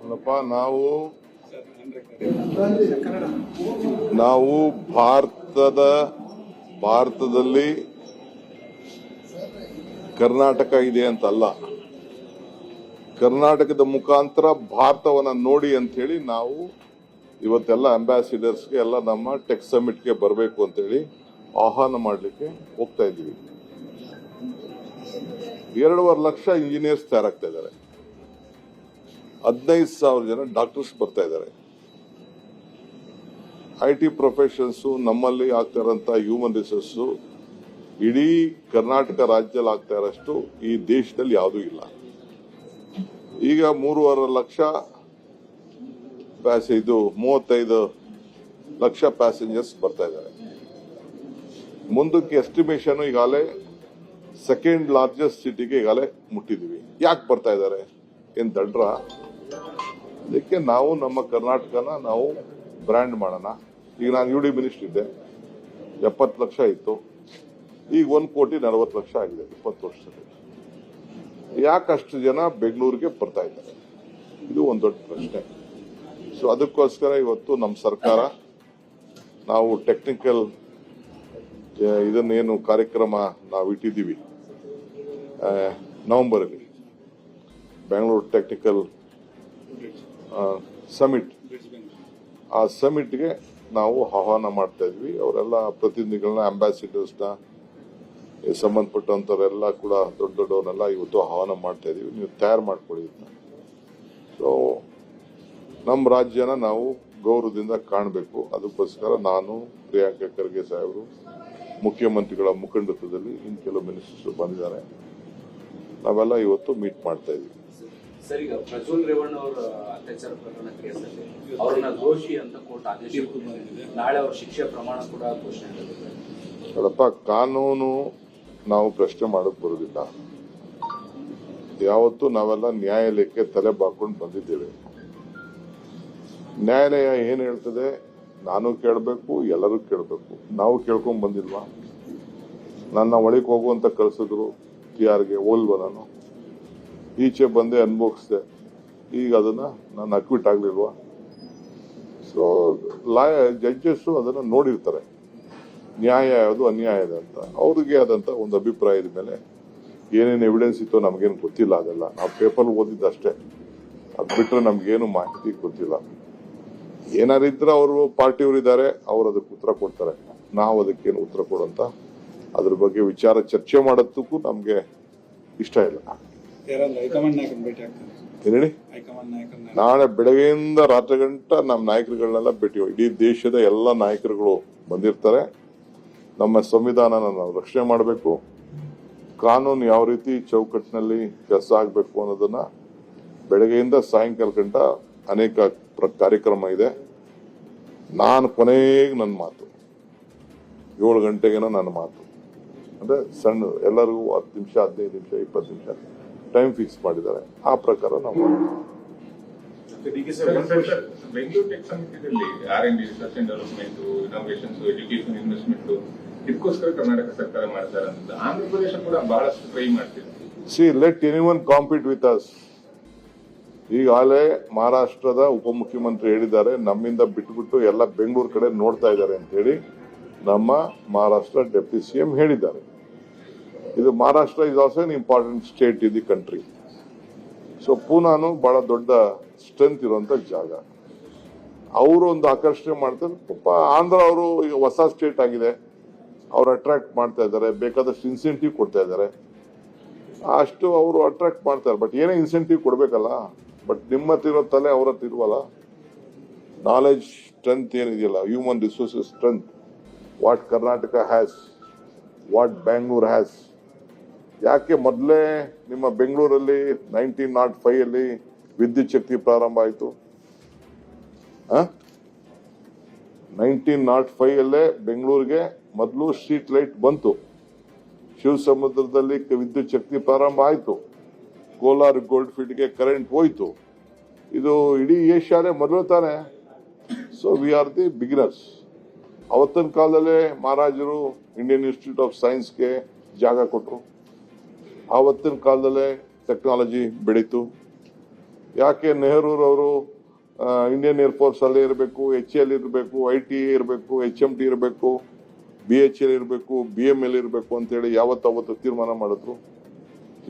ನೋಡಪ್ಪ ನಾವು ನಾವು ಭಾರತದ ಭಾರತದಲ್ಲಿ ಕರ್ನಾಟಕ ಇದೆ ಅಂತಲ್ಲ. ಕರ್ನಾಟಕದ ಮುಖಾಂತರ ಭಾರತವನ್ನ ನೋಡಿ ಅಂತ ಹೇಳಿ ನಾವು ಇವತ್ತೆಲ್ಲ ಅಂಬಾಸಿಡರ್ಸ್ಗೆ ಎಲ್ಲ ನಮ್ಮ ಟೆಕ್ ಸಮಿಟ್ಗೆ ಬರಬೇಕು ಅಂತೇಳಿ ಆಹ್ವಾನ ಮಾಡಲಿಕ್ಕೆ ಹೋಗ್ತಾ ಇದ್ದೀವಿ. ಎರಡೂವರೆ ಲಕ್ಷ ಇಂಜಿನಿಯರ್ಸ್ ತಯಾರಾಗ್ತಾ ಇದ್ದಾರೆ. ಹದಿನೈದು ಸಾವಿರ ಜನ ಡಾಕ್ಟರ್ಸ್ ಬರ್ತಾ ಇದ್ದಾರೆ. ಐ ಟಿ ಪ್ರೊಫೆಷನ್ಸು ನಮ್ಮಲ್ಲಿ ಆಗ್ತಾ ಇರೋಂಥ ಹ್ಯೂಮನ್ ರಿಸೋರ್ಸು ಇಡೀ ಕರ್ನಾಟಕ ರಾಜ್ಯದಲ್ಲಿ ಆಗ್ತಾ ಇರೋಷ್ಟು ಈ ದೇಶದಲ್ಲಿ ಯಾವುದೂ ಇಲ್ಲ. ಈಗ ಮೂರುವರೆ ಲಕ್ಷ ಪ್ಯಾಸ, ಇದು ಮೂವತ್ತೈದು ಲಕ್ಷ ಪ್ಯಾಸೆಂಜರ್ಸ್ ಬರ್ತಾ ಇದ್ದಾರೆ. ಮುಂದಕ್ಕೆ ಎಸ್ಟಿಮೇಷನ್ ಈಗಾಗಲೇ ಸೆಕೆಂಡ್ ಲಾರ್ಜೆಸ್ಟ್ ಸಿಟಿಗೆ ಈಗಾಗಲೇ ಮುಟ್ಟಿದ್ದೀವಿ ಯಾಕೆ ಬರ್ತಾ ಇದ್ದಾರೆ? ಏನು ದಡ್ರ? ಅದಕ್ಕೆ ನಾವು ನಮ್ಮ ಕರ್ನಾಟಕನ ನಾವು ಬ್ರ್ಯಾಂಡ್ ಮಾಡೋಣ. ಈಗ ನಾನು ಯು ಡಿ ಮಿನಿಸ್ಟರ್ ಇದ್ದೆ. ಎಪ್ಪತ್ತು ಲಕ್ಷ ಇತ್ತು. ಈಗ ಒಂದು ಕೋಟಿ ನಲವತ್ತು ಲಕ್ಷ ಆಗಿದೆ, ಇಪ್ಪತ್ತು ವರ್ಷದಲ್ಲಿ. ಯಾಕೆ ಅಷ್ಟು ಜನ ಬೆಂಗಳೂರಿಗೆ ಬರ್ತಾ ಇದ್ದಾರೆ? ಇದು ಒಂದು ದೊಡ್ಡ ಪ್ರಶ್ನೆ. ಸೊ ಅದಕ್ಕೋಸ್ಕರ ಇವತ್ತು ನಮ್ಮ ಸರ್ಕಾರ ನಾವು ಟೆಕ್ನಿಕಲ್ ಇದನ್ನೇನು ಕಾರ್ಯಕ್ರಮ ನಾವು ಇಟ್ಟಿದ್ದೀವಿ. ನವೆಂಬರಲ್ಲಿ. Bengaluru technical summit. ಆ ಸಮಿಟ್ಗೆ ನಾವು ಆಹ್ವಾನ ಮಾಡ್ತಾ ಇದ್ವಿ. ಅವರೆಲ್ಲ ಪ್ರತಿನಿಧಿಗಳನ್ನ ಅಂಬಾಸಿಡರ್ಸ್ನ ಸಂಬಂಧಪಟ್ಟಂಥವರೆಲ್ಲ ಕೂಡ ದೊಡ್ಡ ದೊಡ್ಡವನ್ನೆಲ್ಲ ಇವತ್ತು ಆಹ್ವಾನ ಮಾಡ್ತಾ ಇದೀವಿ. ನೀವು ತಯಾರು ಮಾಡ್ಕೊಳ್ಳಿ ಸೊ ನಮ್ಮ ರಾಜ್ಯನ ನಾವು ಗೌರವದಿಂದ ಕಾಣಬೇಕು. ಅದಕ್ಕೋಸ್ಕರ ನಾನು, ಪ್ರಿಯಾಂಕಾ ಖರ್ಗೆ ಸಾಹೇಬರು, ಮುಖ್ಯಮಂತ್ರಿಗಳ ಮುಖಂಡತ್ವದಲ್ಲಿ ಇನ್ನು ಕೆಲವು ಮಿನಿಸ್ಟರ್ಸ್ ಬಂದಿದ್ದಾರೆ. ನಾವೆಲ್ಲ ಇವತ್ತು ಮೀಟ್ ಮಾಡ್ತಾ ಇದೀವಿ. ಸರ್, ಈಗ ಪ್ರಜ್ವಲ್ ರೇವಣ್ಣ ಅವರ ಅತ್ಯಾಚಾರ ಪ್ರಕರಣ ಕೇಸಲ್ಲಿ ಅವರನ್ನ ದೋಷಿ ಅಂತ ಕೋರ್ಟ್ ಆದೇಶ. ನಾಳೆ ಅವ್ರ ಶಿಕ್ಷೆ ಪ್ರಮಾಣ ಕೂಡ ಘೋಷಣೆ ನೋಡಪ್ಪ ಕಾನೂನು ನಾವು ಪ್ರಶ್ನೆ ಮಾಡಕ್ ಬರುದಿಲ್ಲ ಯಾವತ್ತು ನಾವೆಲ್ಲ ನ್ಯಾಯಾಲಯಕ್ಕೆ ತಲೆ ಬಾಕೊಂಡು ಬಂದಿದ್ದೇವೆ. ನ್ಯಾಯಾಲಯ ಏನ್ ಹೇಳ್ತದೆ? ನಾನು ಕೇಳಬೇಕು, ಎಲ್ಲರೂ ಕೇಳಬೇಕು. ನಾವು ಕೇಳ್ಕೊಂಡ್ ಬಂದಿಲ್ವಾ? ನನ್ನ ಒಳಗೆ ಹೋಗುವಂತ ಕಳ್ಸಿದ್ರು ಟಿ ಆರ್ಗೆ ಹೋಲ್ವ ನಾನು. ಈಚೆ ಬಂದೆ ಅನುಭವಿಸ್ದೆ ಈಗ ಅದನ್ನ ನಾನು ಅಕ್ವಿಟ್ ಆಗ್ಲಿಲ್ವಾ? ಸೊ ಲಾಯ ಜಡ್ಜಸ್ ಅದನ್ನ ನೋಡಿರ್ತಾರೆ. ನ್ಯಾಯ ಯಾವುದು, ಅನ್ಯಾಯ ಅಂತ. ಅವ್ರಿಗೆ ಆದಂತ ಒಂದು ಅಭಿಪ್ರಾಯದ ಮೇಲೆ ಏನೇನು ಎವಿಡೆನ್ಸ್ ಇತ್ತು ನಮಗೇನು ಗೊತ್ತಿಲ್ಲ ಅದೆಲ್ಲ. ನಾವು ಪೇಪರ್ ಓದಿದ್ದಷ್ಟೇ. ಅದು ಬಿಟ್ಟರೆ ನಮ್ಗೇನು ಮಾಹಿತಿ ಗೊತ್ತಿಲ್ಲ. ಏನಾರು ಇದ್ರೆ ಅವರು ಪಾರ್ಟಿಯವರು ಇದ್ದಾರೆ ಅವ್ರು ಅದಕ್ಕೆ ಉತ್ತರ ಕೊಡ್ತಾರೆ. ನಾವು ಅದಕ್ಕೇನು ಉತ್ತರ ಕೊಡೋಂತ ಅದ್ರ ಬಗ್ಗೆ ವಿಚಾರ ಚರ್ಚೆ ಮಾಡೋದಕ್ಕೂ ನಮಗೆ ಇಷ್ಟ ಇಲ್ಲ. ಯಾರಾದ್ರೂ ಹೈಕಮಾಂಡ್ ನಾಯಕರನ್ನ ಭೇಟಿ ಆಗ್ತಾರೆ ಏನ್ ಹೇಳಿ ಹೈಕಮಾಂಡ್ ನಾಯಕರನ್ನ ನಾಳೆ ಬೆಳಗ್ಗೆಯಿಂದ ರಾತ್ರಿ ಗಂಟ ನಮ್ಮ ನಾಯಕರುಗಳನ್ನೆಲ್ಲ ಭೇಟಿ ಇಡೀ ದೇಶದ ಎಲ್ಲ ನಾಯಕರುಗಳು ಬಂದಿರ್ತಾರೆ. ನಮ್ಮ ಸಂವಿಧಾನನ ನಾವು ರಕ್ಷಣೆ ಮಾಡಬೇಕು. ಕಾನೂನು ಯಾವ ರೀತಿ ಚೌಕಟ್ಟಿನಲ್ಲಿ ಕೆಲಸ ಆಗಬೇಕು ಅನ್ನೋದನ್ನ ಬೆಳಗ್ಗೆಯಿಂದ ಸಾಯಂಕಾಲ ಗಂಟ ಅನೇಕ ಕಾರ್ಯಕ್ರಮ ಇದೆ. ನಾನು ಕೊನೆಗೆ ನನ್ನ ಮಾತು. ಏಳು ಗಂಟೆಗೇನೋ ನನ್ನ ಮಾತು. ಅಂದ್ರೆ ಸಣ್ಣ ಎಲ್ಲರಿಗೂ ಹತ್ತು ನಿಮಿಷ ಹದಿನೈದು ನಿಮಿಷ ಇಪ್ಪತ್ತು ನಿಮಿಷ. ಟೈಮ್ ಫಿಕ್ಸ್ ಮಾಡಿದ್ದಾರೆ. ಆ ಪ್ರಕಾರ ನಾವು. ಬೆಂಗಳೂರು ಟೆಕ್ ಸಮಿತಿಯಲ್ಲಿ R N D research and development innovations education investment ಇದಕ್ಕೋಸ್ಕರ ಕರ್ನಾಟಕ ಸರ್ಕಾರ ಮಾಡ್ತಾರೆ ಅಂತ. ಆಂಧ್ರ ಪ್ರದೇಶ ಕೂಡ ಬಹಳಷ್ಟು ಟ್ರೈ ಮಾಡ್ತಿದೆ. See let any one compete with us ಈಗಾಗಲೇ ಮಹಾರಾಷ್ಟ್ರದ ಉಪಮುಖ್ಯಮಂತ್ರಿ ಹೇಳಿದ್ದಾರೆ ನಮ್ಮಿಂದ ಬಿಟ್ಬಿಟ್ಟು ಎಲ್ಲ ಬೆಂಗಳೂರು ಕಡೆ ನೋಡ್ತಾ ಇದ್ದಾರೆ ಅಂತ ಹೇಳಿ ನಮ್ಮ ಮಹಾರಾಷ್ಟ್ರ ಡೆಪ್ಟಿ ಸಿಎಂ ಹೇಳಿದ್ದಾರೆ. ಇದು Maharashtra is also an important state in the country so ಪೂನಾನು ಬಹಳ ದೊಡ್ಡ ಸ್ಟ್ರೆಂತ್ ಇರುವಂತ ಜಾಗ. ಅವರು ಒಂದು ಆಕರ್ಷಣೆ ಮಾಡ್ತಾರೆ. ಪಾಪ ಆಂಧ್ರ ಅವರು ಈಗ ಹೊಸ ಸ್ಟೇಟ್ ಆಗಿದೆ. ಅವ್ರು ಅಟ್ರಾಕ್ಟ್ ಮಾಡ್ತಾ ಇದ್ದಾರೆ. ಬೇಕಾದಷ್ಟು ಇನ್ಸೆಂಟಿವ್ ಕೊಡ್ತಾ ಇದ್ದಾರೆ. ಅಷ್ಟು ಅವರು ಅಟ್ರಾಕ್ಟ್ ಮಾಡ್ತಾರೆ. ಬಟ್ ಏನೇ ಇನ್ಸೆಂಟಿವ್ ಕೊಡ್ಬೇಕಲ್ಲ? ಬಟ್ ನಿಮ್ಮ ಇರೋ ತಲೆ ಅವ್ರ ಹತ್ರ ಇರುವಲ್ಲ? ನಾಲೆಜ್ ಸ್ಟ್ರೆಂತ್ ಏನಿದೆಯಲ್ಲ? Human resources strength what Karnataka has what Bangalore has ಯಾಕೆ ಮೊದಲೇ ನಿಮ್ಮ ಬೆಂಗಳೂರಲ್ಲಿ ನೈನ್ಟೀನ್ ನಾಟ್ ಫೈವ್ ಅಲ್ಲಿ ವಿದ್ಯುತ್ ಶಕ್ತಿ ಪ್ರಾರಂಭ ಆಯಿತು? ನೈನ್ಟೀನ್ ನಾಟ್ ಫೈವ್ ಅಲ್ಲೇ ಬೆಂಗಳೂರಿಗೆ ಮೊದಲು ಸ್ಟ್ರೀಟ್ ಲೈಟ್ ಬಂತು. ಶಿವಸಮುದ್ರದಲ್ಲಿ ವಿದ್ಯುತ್ ಶಕ್ತಿ ಪ್ರಾರಂಭ ಆಯಿತು. ಕೋಲಾರ ಗೋಲ್ಡ್ ಫೀಲ್ಡ್ಗೆ ಕರೆಂಟ್ ಹೋಯ್ತು. ಇದು ಇಡೀ ಏಷ್ಯಾನೇ ಮೊದಲು ತಾನೆ. So we are the beginners ಅವತ್ತಿನ ಕಾಲದಲ್ಲೇ ಮಹಾರಾಜರು ಇಂಡಿಯನ್ ಇನ್ಸ್ಟಿಟ್ಯೂಟ್ ಆಫ್ ಸೈನ್ಸ್ಗೆ ಜಾಗ ಕೊಟ್ಟರು ಆವತ್ತಿನ ಕಾಲದಲ್ಲೇ ಟೆಕ್ನಾಲಜಿ ಬೆಳೀತು. ಯಾಕೆ ನೆಹರೂರವರು ಇಂಡಿಯನ್ ಏರ್ಫೋರ್ಸ್ ಅಲ್ಲಿ ಇರಬೇಕು ಎಚ್ ಎಲ್ ಇರಬೇಕು ಐ ಟಿ ಇರಬೇಕು ಎಚ್ ಎಂ ಟಿ ಇರಬೇಕು ಬಿ ಎಚ್ ಎಲ್ ಇರಬೇಕು ಬಿ ಎಂ ಎಲ್ ಇರಬೇಕು ಅಂತೇಳಿ ಯಾವತ್ತು ಅವತ್ತು ತೀರ್ಮಾನ ಮಾಡಿದ್ರು.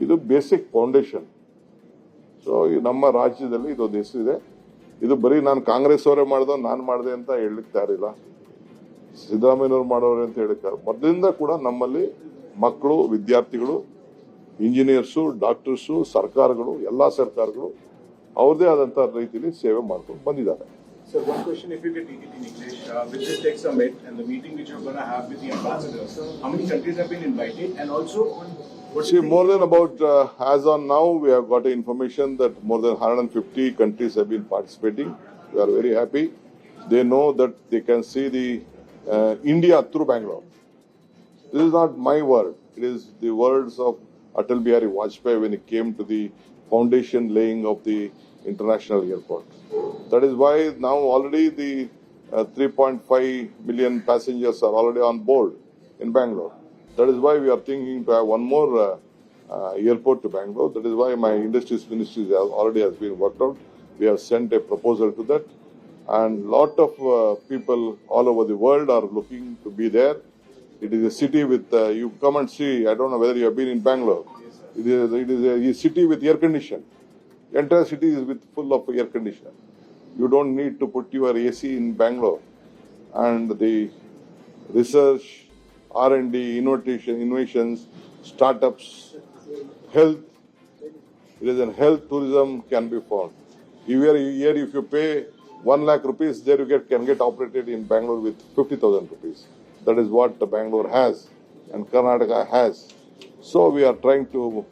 ಇದು ಬೇಸಿಕ್ ಫೌಂಡೇಶನ್ ಸೊ ನಮ್ಮ ರಾಜ್ಯದಲ್ಲಿ ಇದೊಂದು ಹೆಸರಿದೆ. ಇದು ಬರೀ ನಾನು ಕಾಂಗ್ರೆಸ್ ಅವರೇ ಮಾಡ್ದೋ, ನಾನು ಮಾಡಿದೆ ಅಂತ ಹೇಳಲಿಕ್ಕೆ ತಯಾರಿಲ್ಲ ಸಿದ್ದರಾಮಯ್ಯವ್ರು ಮಾಡೋರು ಅಂತ ಹೇಳಿದ್ದಾರೆ ಮೊದಲಿಂದ ಕೂಡ ನಮ್ಮಲ್ಲಿ ಮಕ್ಕಳು, ವಿದ್ಯಾರ್ಥಿಗಳು ಇಂಜಿನಿಯರ್ಸು ಡಾಕ್ಟರ್ಸ್ ಸರ್ಕಾರಗಳು ಎಲ್ಲ ಸರ್ಕಾರಗಳು ಅವರದೇ ಆದಂತಹ ರೀತಿಯಲ್ಲಿ ಸೇವೆ ಮಾಡ್ಕೊಂಡು ಬಂದಿದ್ದಾರೆ. Sir one question if you can TT Nikhesh more than about as on now we have got information that more than 150 countries have been participating they are very happy they know that they can see the India through Bengaluru this is not my word it is the words of Atal Bihari Vajpayee when he came to the foundation laying of the international airport. That is why now already the uh, 3.5 million passengers are already on board in Bangalore. That is why we are thinking to have one more uh, uh, airport to Bangalore. That is why my industries ministry has already has been worked out. We have sent a proposal to that, and lot of uh, people all over the world are looking to be there. It is a city with uh, you come and see. I don't know whether you have been in Bangalore. It is it is a, city with air condition. Entire city is with full of air condition. You don't need to put your AC in Bangalore, and the research, R and D, innovation, innovations, startups, health. It is in health tourism can be found. Here, here if you pay one lakh rupees, there you get can get operated in Bangalore with fifty thousand rupees. That is what the Bangalore has and Karnataka has. So we are trying to